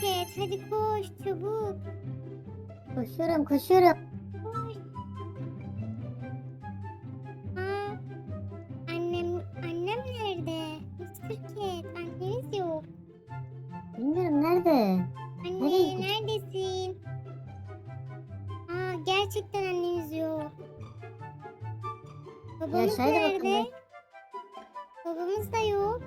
Şirket hadi koş çabuk. Koşuyorum koşuyorum. Koş. Aa, annem, annem nerede? Şirket anneniz yok. Bilmiyorum nerede? Anne Nereye neredesin? Aa, gerçekten anneniz yok. Babamız aşağıya da bakın nerede? Babamız da yok.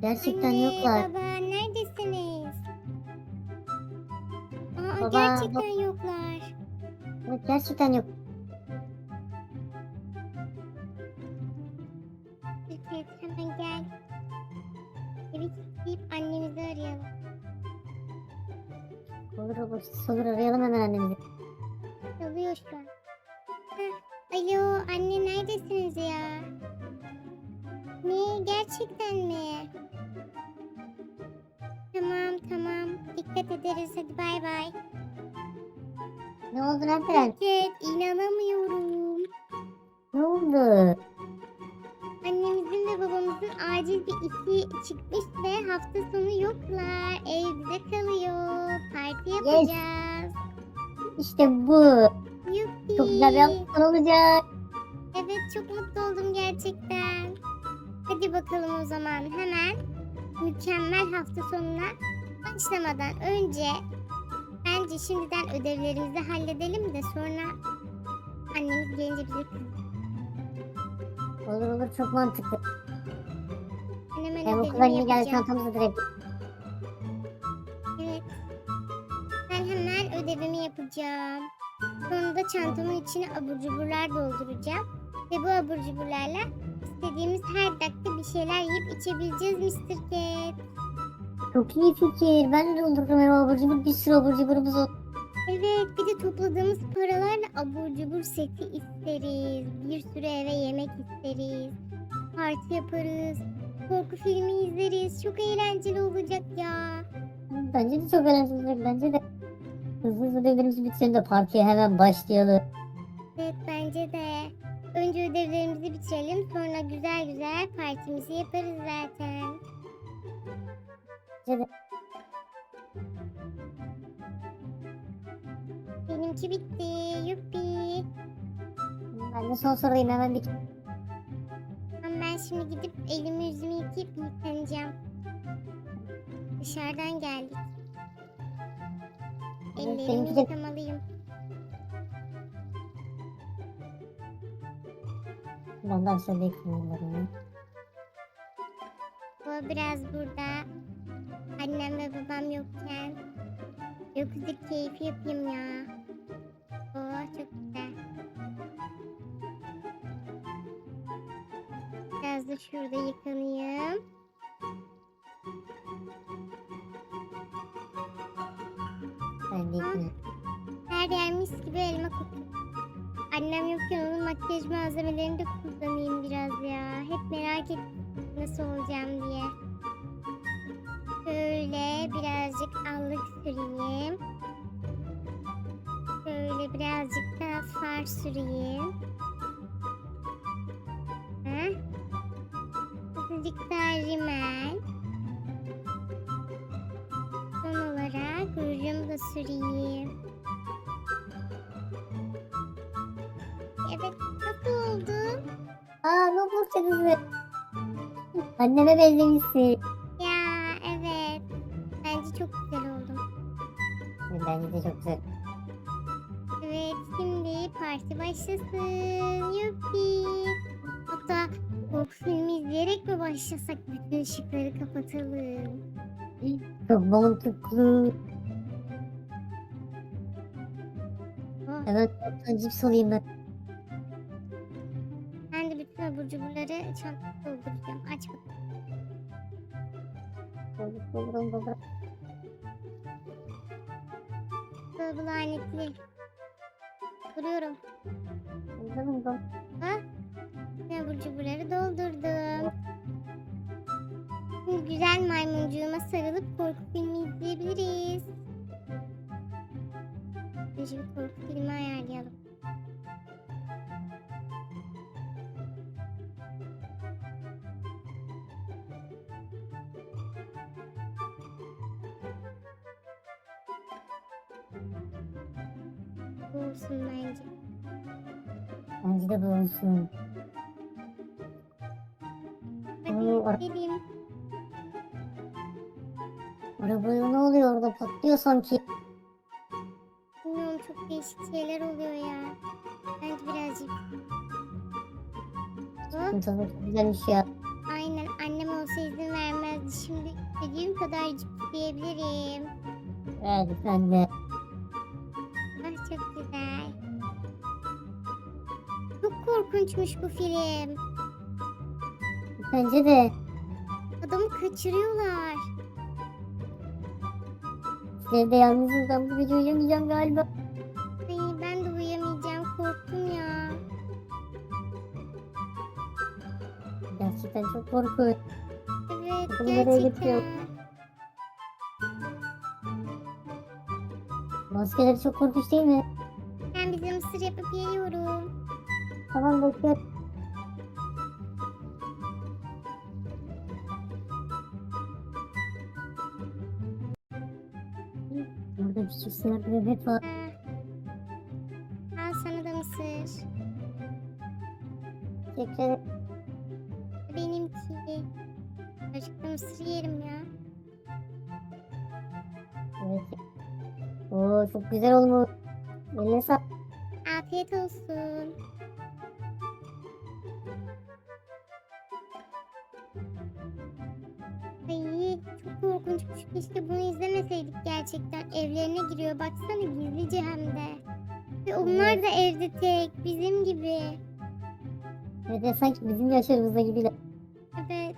Gerçekten Anne, yoklar. baba neredesiniz? Aa, Baba, gerçekten yoklar. Evet, gerçekten yok. Evet hemen gel. Evi gidip annemizi arayalım. Olur olur. Olur arayalım hemen annemizi. Çalıyor şu an. Heh, Alo anne neredesiniz ya? Ne gerçekten mi? Tamam tamam dikkat ederiz hadi bay bay. Ne oldu nereden? Evet inanamıyorum. Ne oldu? Annemizin ve babamızın acil bir işi çıkmış ve hafta sonu yoklar. Evde kalıyor. Parti yapacağız. İşte bu. Yuppi. Çok güzel bir hafta olacak. Evet çok mutlu oldum gerçekten. Hadi bakalım o zaman hemen mükemmel hafta sonuna başlamadan önce bence şimdiden ödevlerimizi halledelim de sonra annemiz gelince bize kız- Olur olur çok mantıklı. ben hemen Hem ödevimi okula geldi yapacağım. çantamızı direkt. Evet. Ben hemen ödevimi yapacağım. Sonra da çantamın içine abur cuburlar dolduracağım. Ve bu abur cuburlarla istediğimiz her dakika bir şeyler yiyip içebileceğiz Mr. Cat. Çok iyi fikir. Ben de doldururum ev abur cubur. Bir sürü abur cuburumuz oldu. Evet bir de topladığımız paralarla abur cubur seti isteriz. Bir sürü eve yemek isteriz. Parti yaparız. Korku filmi izleriz. Çok eğlenceli olacak ya. Bence de çok eğlenceli olacak. Bence de. Hızlı hızlı ödevlerimizi bitirelim de partiye hemen başlayalım. Evet bence de. Önce ödevlerimizi bitirelim. Sonra güzel güzel partimizi yaparız zaten. Bence de. Benimki bitti. Yuppi. Ben de son sorayım hemen bir ben şimdi gidip elimi yüzümü yıkayıp yıkanacağım. Dışarıdan geldik. Evet, Ellerimi de- yıkamalıyım. Ondan sonra bekliyorum. Bu biraz burada. Annem ve babam yokken. Gökyüzü keyfi yapayım ya. Oo çok güzel. Biraz da şurada yıkanayım. Ben de ikna. Her yer mis gibi elma kokuyor. Annem yokken onun makyaj malzemelerini de kullanayım biraz ya. Hep merak ettim nasıl olacağım diye. Şöyle birazcık allık süreyim. Şöyle birazcık da far süreyim. Heh. Azıcık daha rimel. Son olarak rujumu da süreyim. Evet, nasıl oldu? Aa Roblox kızı. Anneme benzemişsin. Evet. Çok güzel oldum. Bence de çok güzel. Evet, şimdi parti başlasın. Yuppi. Hatta korku filmi izleyerek mi başlasak bütün ışıkları kapatalım? Çok mantıklı. Oh, Hemen kaptan cips alayım ben. ben de bütün abur cuburları çantaya dolduracağım. Aç bakalım. Olur olur. Bu lanetli. Kuruyorum. Olur olur. Ha? Bütün abur cuburları doldurdum. Şimdi güzel maymuncuğuma sarılıp korku filmi izleyebiliriz. Bu olsun. Oo, ar- gidelim. Arabaya ne oluyor orada patlıyor sanki. Bilmiyorum çok değişik şeyler oluyor ya. Bence birazcık. Tadı çok güzelmiş ya. aynen annem olsa izin vermezdi. Şimdi istediğim kadar cips yiyebilirim. Evet sen de. Korkunçmuş bu film. Bence de. Adamı kaçırıyorlar. Sizleri de yalnızım ben bu gece uyuyamayacağım galiba. Ay ben de uyuyamayacağım korktum ya. Gerçekten çok korkunç. Evet götürüyor. gerçekten. Maskeleri çok korkunç değil mi? Ben bize mısır yapıp yiyorum. Tamam doktor. Burada küçük siyah bir bebek var. Al sana da mısır. Teşekkür ederim. Benimki. Azıcık da mısır yerim ya. Evet. Oo çok güzel olmuş. Eline sağlık. Afiyet olsun. Korkunçmuş. Keşke bunu izlemeseydik gerçekten. Evlerine giriyor. Baksana gizlice hem de. Ve onlar da evde tek. Bizim gibi. Evet ya sanki bizim yaşlarımızda gibiler. Evet.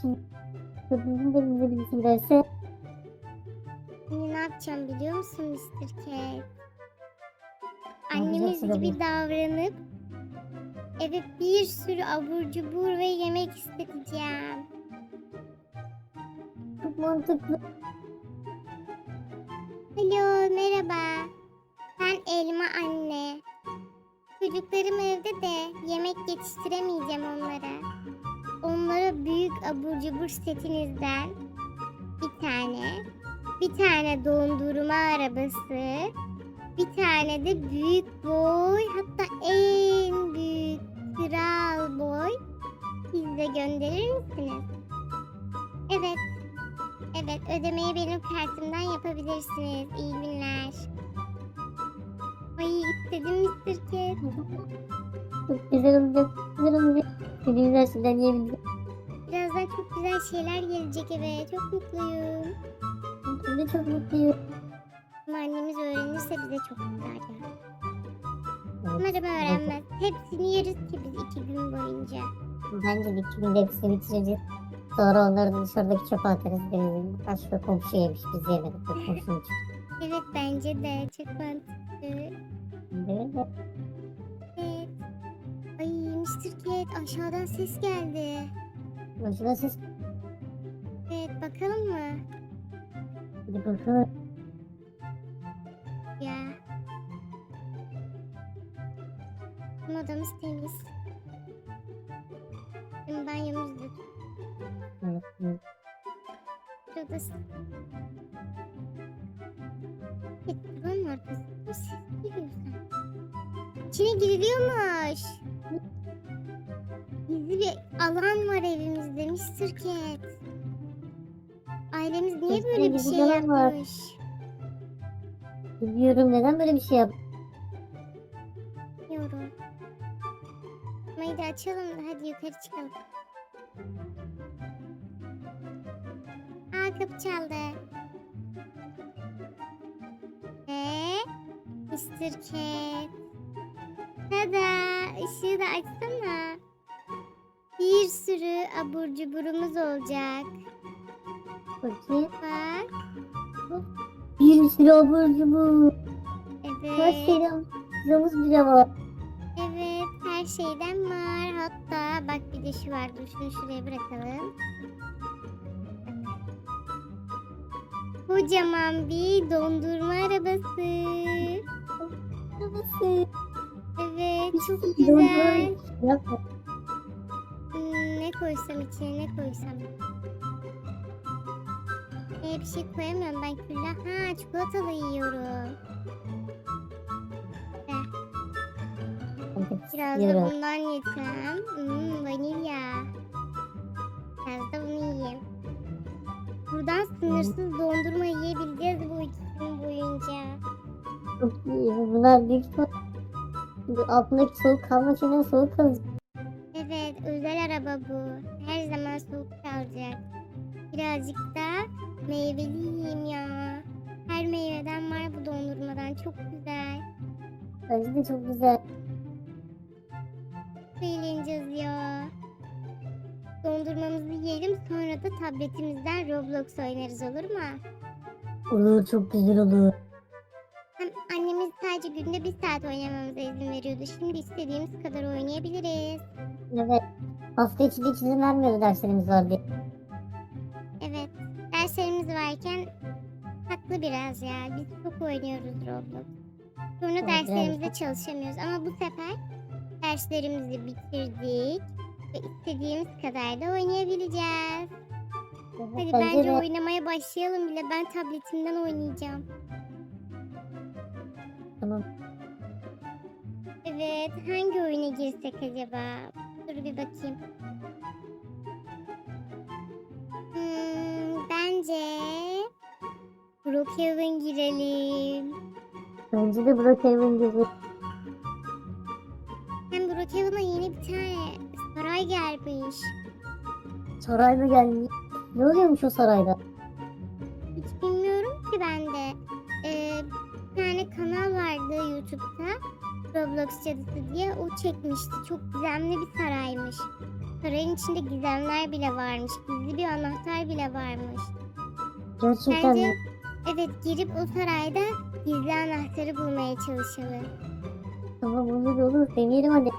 Şimdi bizim de bize birisi giderse Şimdi ne yapacağım biliyor musun Mr. Cat? Ne Annemiz gibi davranıp eve bir sürü abur cubur ve yemek isteteceğim. çok mantıklı. Alo merhaba. Ben Elma anne. Çocuklarım evde de yemek yetiştiremeyeceğim onlara. Onlara büyük abur cubur setinizden bir tane, bir tane dondurma arabası, bir tane de büyük boy hatta en büyük kral boy pizza gönderir misiniz? Evet. Evet ödemeyi benim kartımdan yapabilirsiniz. İyi günler. Ay istedim Mr. Cat. Çok güzel olacak. Güzel olacak. Dediğimiz her şeyden yiyebiliriz. Birazdan çok güzel şeyler gelecek eve. Çok mutluyum. Ben de çok mutluyum. Ama annemiz öğrenirse bize çok güzel ya. Umarım öğrenmez. Hepsini yeriz ki biz iki gün boyunca. Bence de iki günde hepsini bitireceğiz. Sonra onları da dışarıdaki çöpe atarız. Benim başka komşu yemiş biz yemedik. Komşunun. Evet bence de çok mantıklı. Evet. Ay Mr. Cat aşağıdan ses geldi. Başına siz Evet bakalım mı? bir bakalım. Odamız temiz. Bizim banyomuz da Evet, evet. odası. Evet, ses geliyor sen. İçine giriliyormuş. Gizli bir alan var evimizde Mr. Cat. Ailemiz niye böyle bir şey yapmış? Bilmiyorum neden böyle bir şey yap. Bilmiyorum. Açalım da hadi yukarı çıkalım. Aa kapı çaldı. Ee, Mr. Cat. Tada ışığı da açsana. Bir sürü abur cuburumuz olacak. Bakayım. Bak. Bir sürü abur cubur. Kaç Evet. tane pizzamız bile var. Şeyden var. Hatta bak bir de şu var. Dur şunu şuraya bırakalım. Kocaman bir dondurma arabası. Babası. Evet, çok güzel. Hmm, ne koysam içine ne koysam. Ee, bir şey koyamıyorum ben külah. Ha çikolatalı yiyorum. Biraz da Yiyorum. bundan yesem. Hmm, vanilya. Biraz da bunu yiyeyim. Buradan sınırsız dondurma yiyebileceğiz bu iki gün boyunca. Çok iyi. Bunlar büyük ihtimal bu altındaki soğuk kalma şeyinden soğuk kalacak. Evet, özel araba bu. Her zaman soğuk kalacak. Birazcık da meyveli yiyeyim ya. Her meyveden var bu dondurmadan. Çok güzel. Bence de çok güzel. Çok eğleneceğiz ya. Dondurmamızı yiyelim sonra da tabletimizden Roblox oynarız olur mu? Olur çok güzel olur. Hem annemiz sadece günde bir saat oynamamıza izin veriyordu. Şimdi istediğimiz kadar oynayabiliriz. Evet. Hafta içi de hiç izin vermiyordu derslerimiz var diye. Evet, derslerimiz varken haklı biraz ya. Biz çok oynuyoruz Roblox. Sonra Evet, derslerimizde çalışamıyoruz ama bu sefer derslerimizi bitirdik ve istediğimiz kadar da oynayabileceğiz. Hadi bence de. oynamaya başlayalım bile. Ben tabletimden oynayacağım. Tamam. Evet, hangi oyuna girsek acaba? Dur bir bakayım. Hmm, bence Brookhaven girelim. Bence de Brookhaven gibi. Saray mı gelmiş? Ne oluyormuş o sarayda? Hiç bilmiyorum ki ben de. Ee, bir tane kanal vardı YouTube'da. Roblox cadısı diye o çekmişti. Çok gizemli bir saraymış. Sarayın içinde gizemler bile varmış. Gizli bir anahtar bile varmış. Gerçekten Bence mi? evet girip o sarayda gizli anahtarı bulmaya çalışalım. Tamam olur olur. Deneyelim hadi.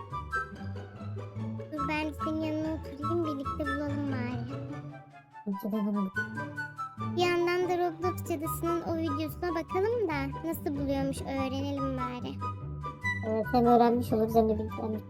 Bir yandan da Roblox cadısının o videosuna bakalım da nasıl buluyormuş öğrenelim bari. Evet hem öğrenmiş oluruz hem de bilgilenmiş.